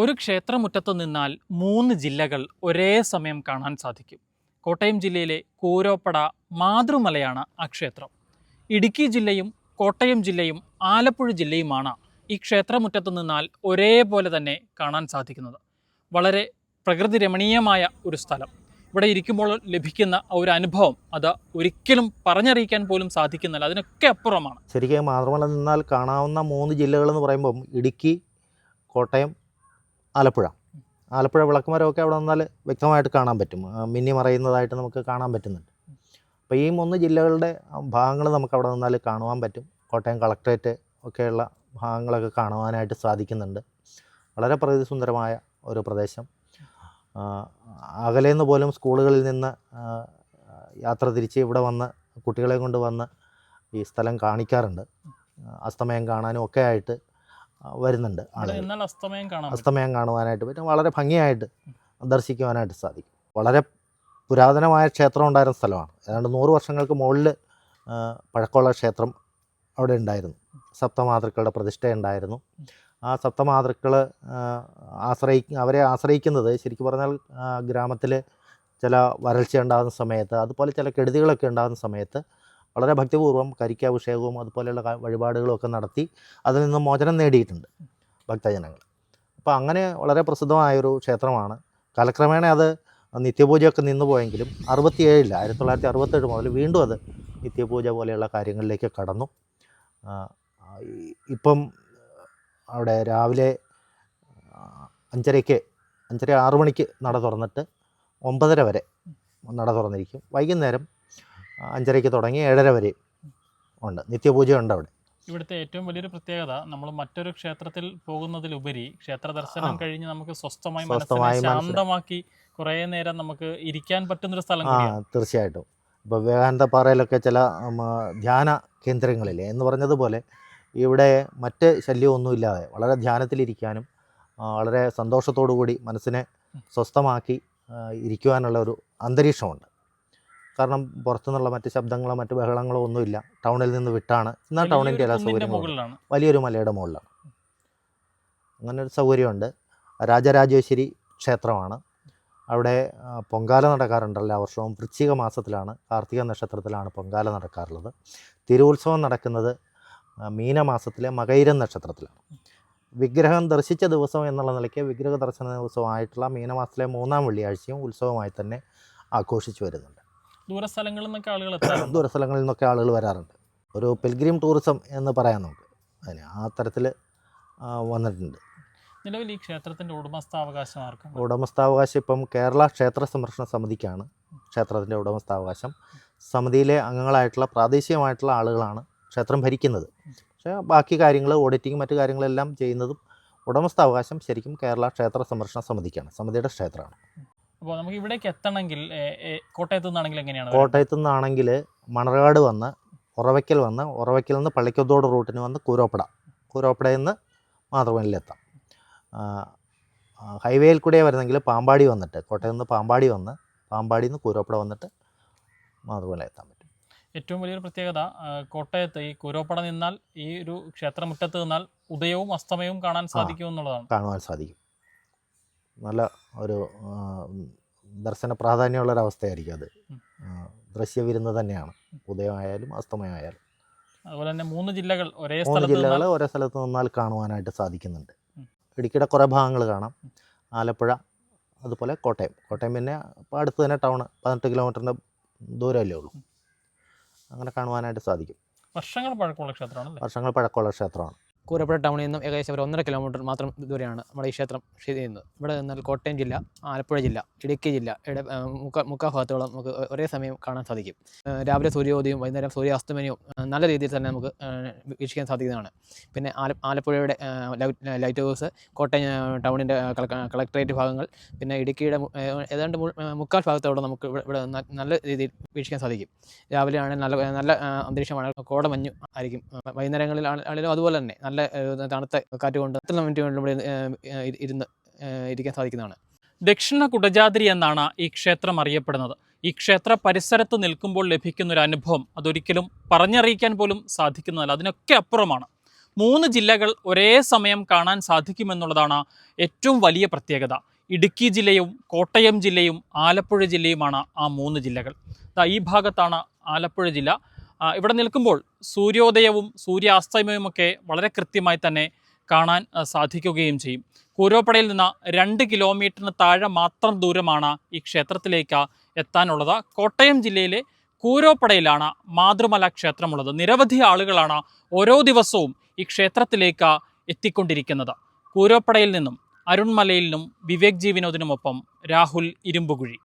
ഒരു ക്ഷേത്രമുറ്റത്ത് നിന്നാൽ മൂന്ന് ജില്ലകൾ ഒരേ സമയം കാണാൻ സാധിക്കും. കോട്ടയം ജില്ലയിലെ കൂരോപ്പട മാതൃമലയാണ് ആ ക്ഷേത്രം. ഇടുക്കി ജില്ലയും കോട്ടയം ജില്ലയും ആലപ്പുഴ ജില്ലയുമാണ് ഈ ക്ഷേത്രമുറ്റത്ത് നിന്നാൽ ഒരേപോലെ തന്നെ കാണാൻ സാധിക്കുന്നത്. വളരെ പ്രകൃതി രമണീയമായ ഒരു സ്ഥലം. ഇവിടെ ഇരിക്കുമ്പോൾ ലഭിക്കുന്ന ഒരു അനുഭവം അത് ഒരിക്കലും പറഞ്ഞറിയിക്കാൻ പോലും സാധിക്കുന്നില്ല. അതിനൊക്കെ അപ്പുറമാണ്. ശരിക്കും മാതൃമല നിന്നാൽ കാണാവുന്ന മൂന്ന് ജില്ലകൾ എന്ന് പറയുമ്പം ഇടുക്കി കോട്ടയം ആലപ്പുഴ. ആലപ്പുഴ വിളക്കുമരമൊക്കെ അവിടെ വന്നാൽ വ്യക്തമായിട്ട് കാണാൻ പറ്റും. മിന്നി മറയുന്നതായിട്ട് നമുക്ക് കാണാൻ പറ്റുന്നുണ്ട്. അപ്പോൾ ഈ മൂന്ന് ജില്ലകളുടെ ഭാഗങ്ങൾ നമുക്ക് അവിടെ നിന്നാൽ കാണുവാൻ പറ്റും. കോട്ടയം കളക്ട്രേറ്റ് ഒക്കെയുള്ള ഭാഗങ്ങളൊക്കെ കാണുവാനായിട്ട് സാധിക്കുന്നുണ്ട്. വളരെ പ്രകൃതിസുന്ദരമായ ഒരു പ്രദേശം. അകലേന്ന് പോലും സ്കൂളുകളിൽ നിന്ന് യാത്ര തിരിച്ച് ഇവിടെ വന്ന് കുട്ടികളെ കൊണ്ട് വന്ന് ഈ സ്ഥലം കാണിക്കാറുണ്ട്. അസ്തമയം കാണാനും ഒക്കെ ആയിട്ട് വരുന്നുണ്ട് ആളുകൾ. അസ്തമയം കാണാൻ അസ്തമയം കാണുവാനായിട്ട് പറ്റും. വളരെ ഭംഗിയായിട്ട് ദർശിക്കുവാനായിട്ട് സാധിക്കും. വളരെ പുരാതനമായ ക്ഷേത്രം ഉണ്ടായിരുന്ന സ്ഥലമാണ്. ഏതാണ്ട് നൂറ് വർഷങ്ങൾക്ക് മുകളിൽ പഴക്കമുള്ള ക്ഷേത്രം അവിടെ ഉണ്ടായിരുന്നു. സപ്തമാതൃക്കളുടെ പ്രതിഷ്ഠ ഉണ്ടായിരുന്നു. ആ സപ്തമാതൃക്കൾ ആശ്രയി അവരെ ആശ്രയിക്കുന്നത് ശരിക്കും പറഞ്ഞാൽ ഗ്രാമത്തിൽ ചില വരൾച്ച ഉണ്ടാകുന്ന സമയത്ത് അതുപോലെ ചില കെടുതികളൊക്കെ ഉണ്ടാകുന്ന സമയത്ത് വളരെ ഭക്തിപൂർവം കരിക്കാഭിഷേകവും അതുപോലെയുള്ള വഴിപാടുകളൊക്കെ നടത്തി അതിൽ നിന്ന് മോചനം നേടിയിട്ടുണ്ട് ഭക്തജനങ്ങൾ. അപ്പോൾ അങ്ങനെ വളരെ പ്രസിദ്ധമായൊരു ക്ഷേത്രമാണ്. കാലക്രമേണ അത് നിത്യപൂജയൊക്കെ നിന്നു പോയെങ്കിലും അറുപത്തിയേഴിൽ ആയിരത്തി തൊള്ളായിരത്തി അറുപത്തേഴ് മുതൽ വീണ്ടും അത് നിത്യപൂജ പോലെയുള്ള കാര്യങ്ങളിലേക്ക് കടന്നു. ഇപ്പം അവിടെ രാവിലെ അഞ്ചരയ്ക്ക് അഞ്ചര ആറു മണിക്ക് നട തുറന്നിട്ട് ഒമ്പതര വരെ നട തുറന്നിരിക്കും. വൈകുന്നേരം അഞ്ചരയ്ക്ക് തുടങ്ങി ഏഴര വരെ ഉണ്ട്. നിത്യപൂജയുണ്ട് അവിടെ. ഇവിടുത്തെ ഏറ്റവും വലിയൊരു പ്രത്യേകത നമ്മൾ മറ്റൊരു ക്ഷേത്രത്തിൽ പോകുന്നതിലുപരി ക്ഷേത്ര ദർശനം കഴിഞ്ഞ് നമുക്ക് സ്വസ്ഥമായി മനസ്സിനെ ശാന്തമാക്കി കുറേ നേരം നമുക്ക് ഇരിക്കാൻ പറ്റുന്നൊരു സ്ഥലം ആ തീർച്ചയായിട്ടും. ഇപ്പോൾ വിവേകാനന്ദ പാറയിലൊക്കെ ചില ധ്യാന കേന്ദ്രങ്ങളിൽ എന്ന് പറഞ്ഞതുപോലെ ഇവിടെ മറ്റ് ശല്യമൊന്നുമില്ലാതെ വളരെ ധ്യാനത്തിലിരിക്കാനും വളരെ സന്തോഷത്തോടു കൂടി മനസ്സിനെ സ്വസ്ഥമാക്കി ഇരിക്കുവാനുള്ള ഒരു അന്തരീക്ഷമുണ്ട്. കാരണം പുറത്തുനിന്നുള്ള മറ്റ് ശബ്ദങ്ങളോ മറ്റ് ബഹളങ്ങളോ ഒന്നുമില്ല. ടൗണിൽ നിന്ന് വിട്ടാണ്. എന്നാൽ ടൗണിന്റെ എല്ലാ സൗകര്യങ്ങളും വലിയൊരു മലയുടെ മുകളിലാണ്. അങ്ങനെ ഒരു സൗകര്യമുണ്ട്. രാജരാജേശ്വരി ക്ഷേത്രമാണ്. അവിടെ പൊങ്കാല നടക്കാറുണ്ട് എല്ലാ വർഷവും വൃശ്ചിക മാസത്തിലാണ് കാർത്തിക നക്ഷത്രത്തിലാണ് പൊങ്കാല നടക്കാറുള്ളത്. തിരുവുത്സവം നടക്കുന്നത് മീനമാസത്തിലെ മകൈരം നക്ഷത്രത്തിലാണ്. വിഗ്രഹം ദർശിച്ച ദിവസം എന്നുള്ള നിലയ്ക്ക് വിഗ്രഹ ദർശന ദിവസമായിട്ടുള്ള മീനമാസത്തിലെ മൂന്നാം വെള്ളിയാഴ്ചയും ഉത്സവമായി തന്നെ ആഘോഷിച്ചു വരുന്നുണ്ട്. ദൂരസ്ഥലങ്ങളിൽ നിന്നൊക്കെ ആളുകൾ ദൂരസ്ഥലങ്ങളിൽ നിന്നൊക്കെ ആളുകൾ വരാറുണ്ട്. ഒരു പിൽഗ്രിം ടൂറിസം എന്ന് പറയാം നമുക്ക്. അതിന് ആ തരത്തിൽ വന്നിട്ടുണ്ട്. നിലവിൽ ഈ ക്ഷേത്രത്തിന്റെ ഉടമസ്ഥാവകാശം ആർക്കാണ്? ഉടമസ്ഥാവകാശം ഇപ്പം കേരള ക്ഷേത്ര സംരക്ഷണ സമിതിക്കാണ്. ക്ഷേത്രത്തിന്റെ ഉടമസ്ഥാവകാശം. സമിതിയിലെ അംഗങ്ങളായിട്ടുള്ള പ്രാദേശികമായിട്ടുള്ള ആളുകളാണ് ക്ഷേത്രം ഭരിക്കുന്നത്. പക്ഷേ ബാക്കി കാര്യങ്ങൾ ഓഡിറ്റിങ് മറ്റു കാര്യങ്ങളെല്ലാം ചെയ്യുന്നതും ഉടമസ്ഥാവകാശം ശരിക്കും കേരള ക്ഷേത്ര സംരക്ഷണ സമിതിക്കാണ്. സമിതിയുടെ ക്ഷേത്രമാണ്. അപ്പോൾ നമുക്ക് ഇവിടേക്ക് എത്തണമെങ്കിൽ കോട്ടയത്ത് നിന്നാണെങ്കിൽ എങ്ങനെയാണ് കോട്ടയത്ത് നിന്നാണെങ്കിൽ മണർകാട് വന്ന് ഉറവയ്ക്കൽ വന്ന് ഉറവയ്ക്കൽ നിന്ന് പള്ളിക്കത്തോട് റൂട്ടിന് വന്ന് കൂരോപ്പട കൂരോപ്പടയിൽ നിന്ന് മാതൃവനിലെത്താം ഹൈവേയിൽ കൂടെ വരുന്നെങ്കിൽ പാമ്പാടി വന്നിട്ട് കോട്ടയത്ത് നിന്ന് പാമ്പാടി വന്ന് പാമ്പാടിയിൽ നിന്ന് കൂരോപ്പട വന്നിട്ട് മാതൃഭൂമിയിൽ എത്താൻ പറ്റും. ഏറ്റവും വലിയൊരു പ്രത്യേകത കോട്ടയത്ത് ഈ കുരോപ്പട നിന്നാൽ ഈ ഒരു ക്ഷേത്രമുറ്റത്ത് നിന്നാൽ ഉദയവും അസ്തമയവും കാണാൻ സാധിക്കും എന്നുള്ളതാണ് കാണുവാൻ സാധിക്കും. നല്ല ഒരു ദർശന പ്രാധാന്യമുള്ളൊരവസ്ഥയായിരിക്കും അത്. ദൃശ്യവിരുന്ന് തന്നെയാണ്. ഉദയമായാലും അസ്തമയമായാലും. അതുപോലെ തന്നെ മൂന്ന് ജില്ലകൾ ഒരേ മൂന്ന് ജില്ലകൾ ഒരേ സ്ഥലത്ത് നിന്നാൽ കാണുവാനായിട്ട് സാധിക്കുന്നുണ്ട്. ഇടുക്കിയുടെ കുറേ ഭാഗങ്ങൾ കാണാം. ആലപ്പുഴ അതുപോലെ കോട്ടയം. കോട്ടയം പിന്നെ ഇപ്പോൾ അടുത്ത് തന്നെ ടൗൺ പതിനെട്ട് കിലോമീറ്ററിന്റെ ദൂരമല്ലേ ഉള്ളൂ. അങ്ങനെ കാണുവാനായിട്ട് സാധിക്കും. വർഷങ്ങൾ പഴക്കമുള്ള ക്ഷേത്രമാണ് വർഷങ്ങൾ പഴക്കമുള്ള ക്ഷേത്രമാണ്. കൂരപ്പുഴ ടൗണിൽ നിന്നും ഏകദേശം ഒരു ഒന്നര കിലോമീറ്റർ മാത്രം ദൂരെയാണ് നമ്മുടെ ഈ ക്ഷേത്രം സ്ഥിതി ചെയ്യുന്നത്. ഇവിടെ നിന്നാൽ കോട്ടയം ജില്ല ആലപ്പുഴ ജില്ല ഇടുക്കി ജില്ല ഇട മുക്കാ ഭാഗത്തോളം നമുക്ക് ഒരേ സമയം കാണാൻ സാധിക്കും. രാവിലെ സൂര്യോദയവും വൈകുന്നേരം സൂര്യാസ്തമനവും നല്ല രീതിയിൽ തന്നെ നമുക്ക് വീക്ഷിക്കാൻ സാധിക്കുന്നതാണ്. പിന്നെ ആല ആലപ്പുഴയുടെ ലൈറ്റ് ഹൗസ് കോട്ടയം ടൗണിന്റെ കളക്ടറേറ്റ് ഭാഗങ്ങൾ പിന്നെ ഇടുക്കിയുടെ ഏതാണ്ട് മുക്കാൽ ഭാഗത്തോളം നമുക്ക് ഇവിടെ നല്ല രീതിയിൽ വീക്ഷിക്കാൻ സാധിക്കും. രാവിലെ ആണെങ്കിൽ നല്ല നല്ല അന്തരീക്ഷമാണ്. കോടമഞ്ഞു ആയിരിക്കും. വൈകുന്നേരങ്ങളിൽ ആണെങ്കിലും അതുപോലെ തന്നെ നല്ല ആ, തണുത്ത കാറ്റ് കൊണ്ട് എത്ര മിനിറ്റ് കൊണ്ട് ഇവിടെ ഇരുന്ന് ഇരിക്കാൻ സാധിക്കുന്നതാണ്. ദക്ഷിണ കുടജാദ്രി എന്നാണ് ഈ ക്ഷേത്രം അറിയപ്പെടുന്നത്. ഈ ക്ഷേത്ര പരിസരത്ത് നിൽക്കുമ്പോൾ ലഭിക്കുന്ന ഒരു അനുഭവം അതൊരിക്കലും പറഞ്ഞറിയിക്കാൻ പോലും സാധിക്കുന്നതല്ല. അതിനൊക്കെ അപ്പുറമാണ്. മൂന്ന് ജില്ലകൾ ഒരേ സമയം കാണാൻ സാധിക്കുമെന്നുള്ളതാണ് ഏറ്റവും വലിയ പ്രത്യേകത. ഇടുക്കി ജില്ലയും കോട്ടയം ജില്ലയും ആലപ്പുഴ ജില്ലയുമാണ് ആ മൂന്ന് ജില്ലകൾ. ഈ ഭാഗത്താണ് ആലപ്പുഴ ജില്ല. ഇവിടെ നിൽക്കുമ്പോൾ സൂര്യോദയവും സൂര്യാസ്തമയവും ഒക്കെ വളരെ കൃത്യമായി തന്നെ കാണാൻ സാധിക്കുകയും ചെയ്യും. കൂരോപ്പടയിൽ നിന്ന് രണ്ട് കിലോമീറ്ററിന് താഴെ മാത്രം ദൂരമാണ് ഈ ക്ഷേത്രത്തിലേക്ക് എത്താനുള്ളത്. കോട്ടയം ജില്ലയിലെ കൂരോപ്പടയിലാണ് മാതൃമല ക്ഷേത്രമുള്ളത്. നിരവധി ആളുകളാണ് ഓരോ ദിവസവും ഈ ക്ഷേത്രത്തിലേക്ക് എത്തിക്കൊണ്ടിരിക്കുന്നത്. കൂരോപ്പടയിൽ നിന്നും അരുൺമലയിൽ നിന്നും വിവേക് ജീവിനോദിനുമൊപ്പം രാഹുൽ ഇരുമ്പുകുഴി.